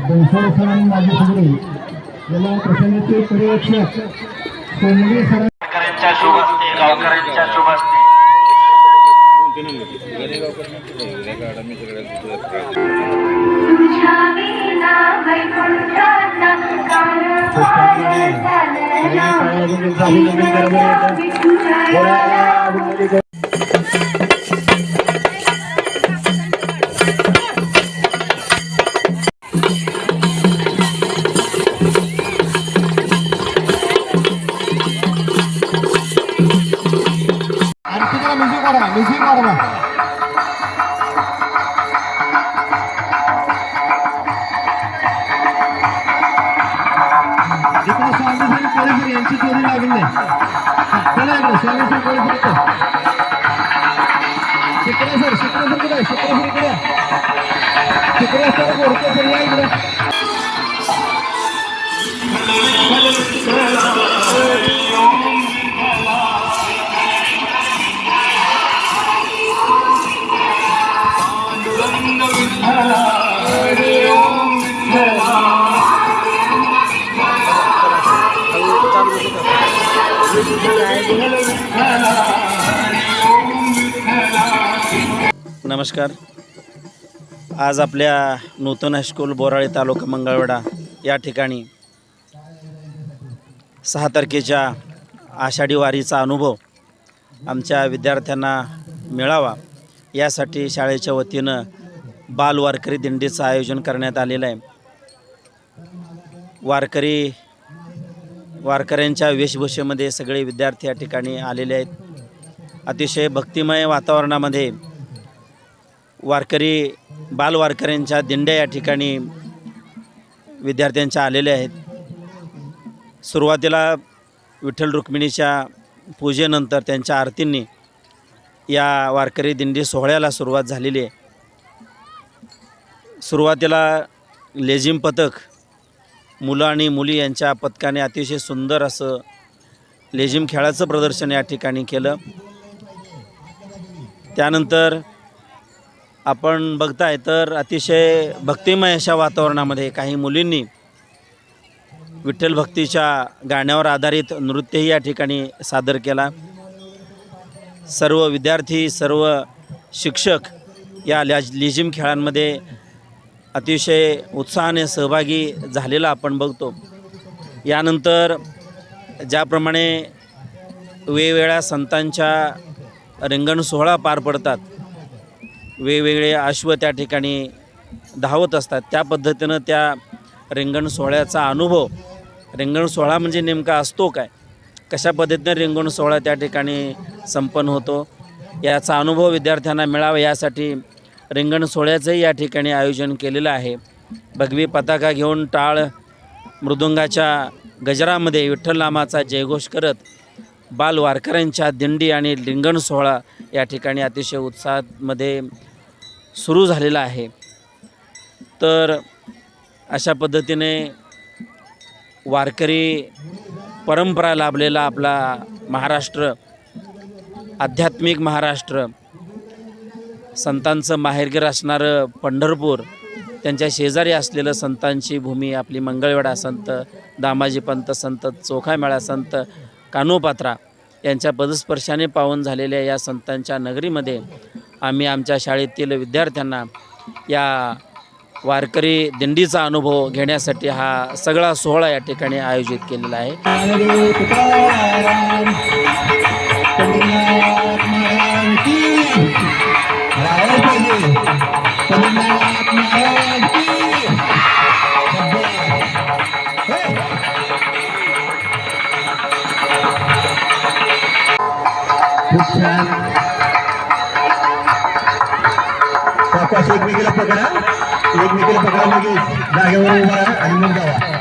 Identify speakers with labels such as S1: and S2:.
S1: Bansod sir आणि माझे सगळे. याला प्रसंगाचे पर्यवेक्षक सोनगे सर
S2: गावकऱ्यांच्या शुभ गावकऱ्यांच्या
S3: तुझ्या
S1: यांची चला इकडे स्वामी सर कोळीसर इकडे शिकरे सर शिकरे सर इकडे शिकरे सर इकडे शिकरे सर बोलतो सर या इकडे.
S4: नमस्कार. आज आपल्या नूतन हायस्कूल बोराळे तालुका मंगळवेढा या ठिकाणी सहा तारखेच्या आषाढी वारीचा अनुभव आमच्या विद्यार्थ्यांना मिळावा. यासाठी शाळेच्या वतीनं बाल वारकरी दिंडीचं आयोजन करण्यात आलेलं आहे. वारकरी वारकऱ्यांच्या वेशभूषेमध्ये सगळे विद्यार्थी या ठिकाणी आलेले आहेत. अतिशय भक्तिमय वातावरणामध्ये वारकरी बालवारकऱ्यांच्या दिंड्या या ठिकाणी विद्यार्थ्यांच्या आलेल्या आहेत. सुरुवातीला विठ्ठल रुक्मिणीच्या पूजेनंतर त्यांच्या आरतींनी या वारकरी दिंडी सोहळ्याला सुरुवात झालेली आहे. सुरुवातीला लेझिम पथक मुलं आणि मुली यांच्या पथकाने अतिशय सुंदर असं लेझिम खेळाचं प्रदर्शन या ठिकाणी केलं. त्यानंतर आपण बघताय तर अतिशय भक्तिमय अशा वातावरणामध्ये काही मुलींनी विठ्ठल भक्तीच्या गाण्यावर आधारित नृत्यही या ठिकाणी सादर केला. सर्व विद्यार्थी सर्व शिक्षक या लॅज लिजिम खेळांमध्ये अतिशय उत्साहाने सहभागी झालेला आपण बघतो. यानंतर ज्याप्रमाणे वेगवेगळ्या संतांच्या रिंगण सोहळा पार पडतात वेगवेगळे अश्व त्या ठिकाणी धावत असतात त्या पद्धतीनं त्या रिंगण सोहळ्याचा अनुभव रिंगण सोहळा म्हणजे नेमका असतो काय? कशा पद्धतीनं रिंगण सोहळा त्या ठिकाणी संपन्न होतो? याचा अनुभव विद्यार्थ्यांना मिळावा यासाठी रिंगण सोहळ्याचंही या ठिकाणी आयोजन केलेलं आहे. भगवी पताका घेऊन टाळ मृदुंगाच्या गजरामध्ये विठ्ठल नामाचा जयघोष करत बाल वारकऱ्यांच्या दिंडी आणि रिंगण सोहळा या ठिकाणी अतिशय उत्साहामध्ये सुरू झालेला आहे. तर अशा पद्धतीने वारकरी परंपरा लाभलेला आपला महाराष्ट्र आध्यात्मिक महाराष्ट्र संतांचं माहेरघर असणारं पंढरपूर त्यांच्या शेजारी असलेलं संतांची भूमी आपली मंगळवेढा संत दामाजी पंत संत चोखामेळा संत कानोपात्रा यांच्या पदस्पर्शाने पावन झालेल्या या संतांच्या नगरीमध्ये आम्ही आमच्या शाळेतील विद्यार्थ्यांना या वारकरी दिंडीचा अनुभव घेण्यासाठी हा सगळा सोहळा या ठिकाणी आयोजित केलेला आहे.
S1: पाच एकमेकीला पकडा एकमेकीला पकडा लगेच जागेवर उभा आणि मग जावा.